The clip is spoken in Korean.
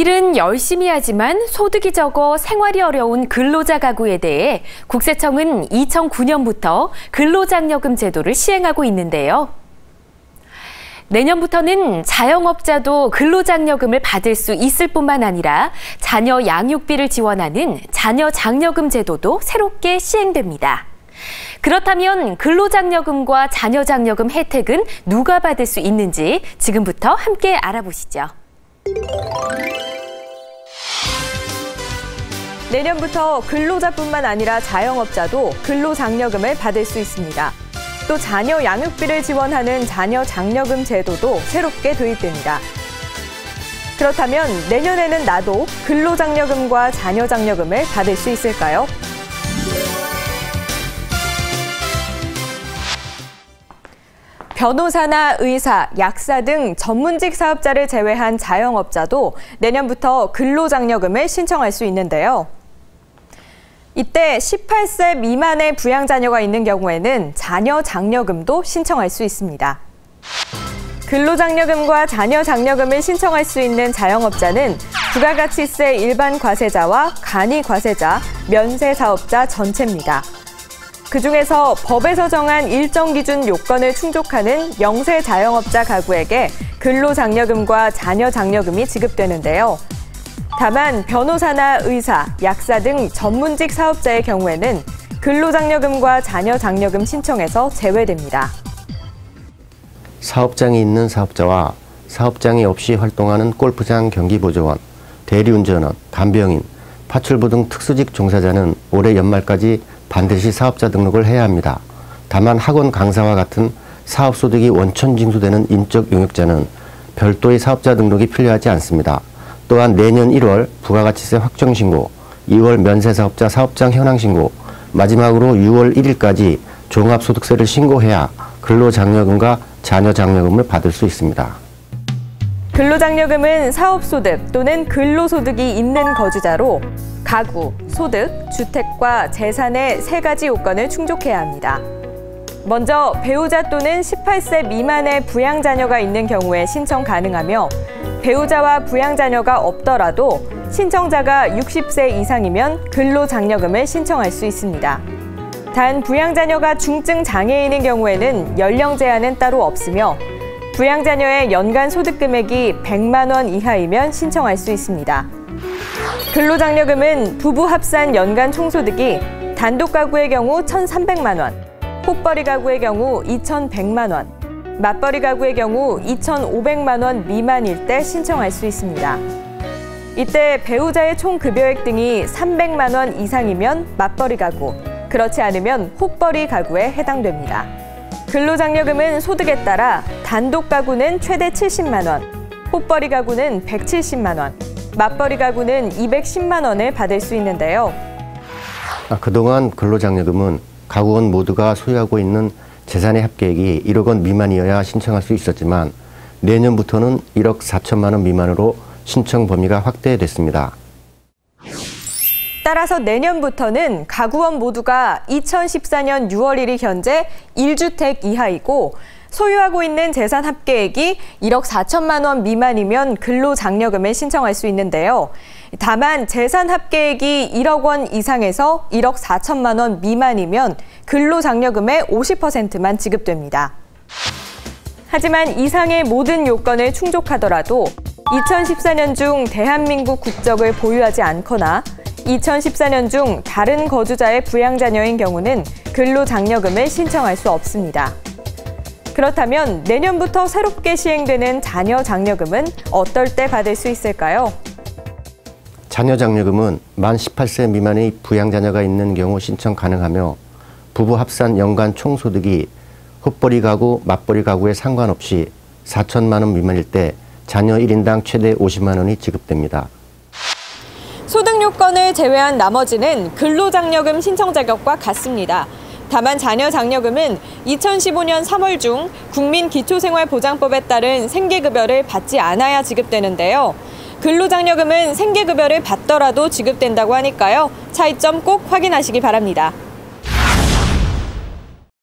일은 열심히 하지만 소득이 적어 생활이 어려운 근로자 가구에 대해 국세청은 2009년부터 근로장려금 제도를 시행하고 있는데요. 내년부터는 자영업자도 근로장려금을 받을 수 있을 뿐만 아니라 자녀 양육비를 지원하는 자녀장려금 제도도 새롭게 시행됩니다. 그렇다면 근로장려금과 자녀장려금 혜택은 누가 받을 수 있는지 지금부터 함께 알아보시죠. 내년부터 근로자뿐만 아니라 자영업자도 근로장려금을 받을 수 있습니다. 또 자녀 양육비를 지원하는 자녀 장려금 제도도 새롭게 도입됩니다. 그렇다면 내년에는 나도 근로장려금과 자녀 장려금을 받을 수 있을까요? 변호사나 의사, 약사 등 전문직 사업자를 제외한 자영업자도 내년부터 근로장려금을 신청할 수 있는데요. 이때 18세 미만의 부양자녀가 있는 경우에는 자녀 장려금도 신청할 수 있습니다. 근로장려금과 자녀 장려금을 신청할 수 있는 자영업자는 부가가치세 일반 과세자와 간이 과세자, 면세 사업자 전체입니다. 그중에서 법에서 정한 일정 기준 요건을 충족하는 영세 자영업자 가구에게 근로장려금과 자녀장려금이 지급되는데요. 다만 변호사나 의사, 약사 등 전문직 사업자의 경우에는 근로장려금과 자녀장려금 신청에서 제외됩니다. 사업장이 있는 사업자와 사업장이 없이 활동하는 골프장 경기보조원, 대리운전원, 간병인, 파출부 등 특수직 종사자는 올해 연말까지 반드시 사업자 등록을 해야 합니다. 다만 학원 강사와 같은 사업소득이 원천 징수되는 인적 용역자는 별도의 사업자 등록이 필요하지 않습니다. 또한 내년 1월 부가가치세 확정 신고, 2월 면세사업자 사업장 현황 신고, 마지막으로 6월 1일까지 종합소득세를 신고해야 근로장려금과 자녀장려금을 받을 수 있습니다. 근로장려금은 사업소득 또는 근로소득이 있는 거주자로 가구, 소득, 주택과 재산의 세 가지 요건을 충족해야 합니다. 먼저 배우자 또는 18세 미만의 부양자녀가 있는 경우에 신청 가능하며 배우자와 부양자녀가 없더라도 신청자가 60세 이상이면 근로장려금을 신청할 수 있습니다. 단 부양자녀가 중증 장애인인 경우에는 연령 제한은 따로 없으며 부양자녀의 연간 소득 금액이 100만 원 이하이면 신청할 수 있습니다. 근로장려금은 부부 합산 연간 총소득이 단독 가구의 경우 1,300만 원, 혹벌이 가구의 경우 2,100만 원, 맞벌이 가구의 경우 2,500만 원 미만일 때 신청할 수 있습니다. 이때 배우자의 총 급여액 등이 300만 원 이상이면 맞벌이 가구, 그렇지 않으면 혹벌이 가구에 해당됩니다. 근로장려금은 소득에 따라 단독 가구는 최대 70만 원, 혹벌이 가구는 170만 원, 맞벌이 가구는 210만 원을 받을 수 있는데요. 아, 그동안 근로장려금은 가구원 모두가 소유하고 있는 재산의 합계액이 1억 원 미만이어야 신청할 수 있었지만 내년부터는 1억 4천만 원 미만으로 신청 범위가 확대됐습니다. 따라서 내년부터는 가구원 모두가 2014년 6월 1일 현재 1주택 이하이고 소유하고 있는 재산 합계액이 1억 4천만 원 미만이면 근로장려금을 신청할 수 있는데요. 다만 재산 합계액이 1억 원 이상에서 1억 4천만 원 미만이면 근로장려금의 50%만 지급됩니다. 하지만 이상의 모든 요건을 충족하더라도 2014년 중 대한민국 국적을 보유하지 않거나 2014년 중 다른 거주자의 부양자녀인 경우는 근로장려금을 신청할 수 없습니다. 그렇다면 내년부터 새롭게 시행되는 자녀 장려금은 어떨 때 받을 수 있을까요? 자녀 장려금은 만 18세 미만의 부양자녀가 있는 경우 신청 가능하며 부부 합산 연간 총소득이 헛벌이 가구, 맞벌이 가구에 상관없이 4천만 원 미만일 때 자녀 1인당 최대 50만 원이 지급됩니다. 요건을 제외한 나머지는 근로장려금 신청 자격과 같습니다. 다만 자녀 장려금은 2015년 3월 중 국민기초생활보장법에 따른 생계급여를 받지 않아야 지급되는데요. 근로장려금은 생계급여를 받더라도 지급된다고 하니까요. 차이점 꼭 확인하시기 바랍니다.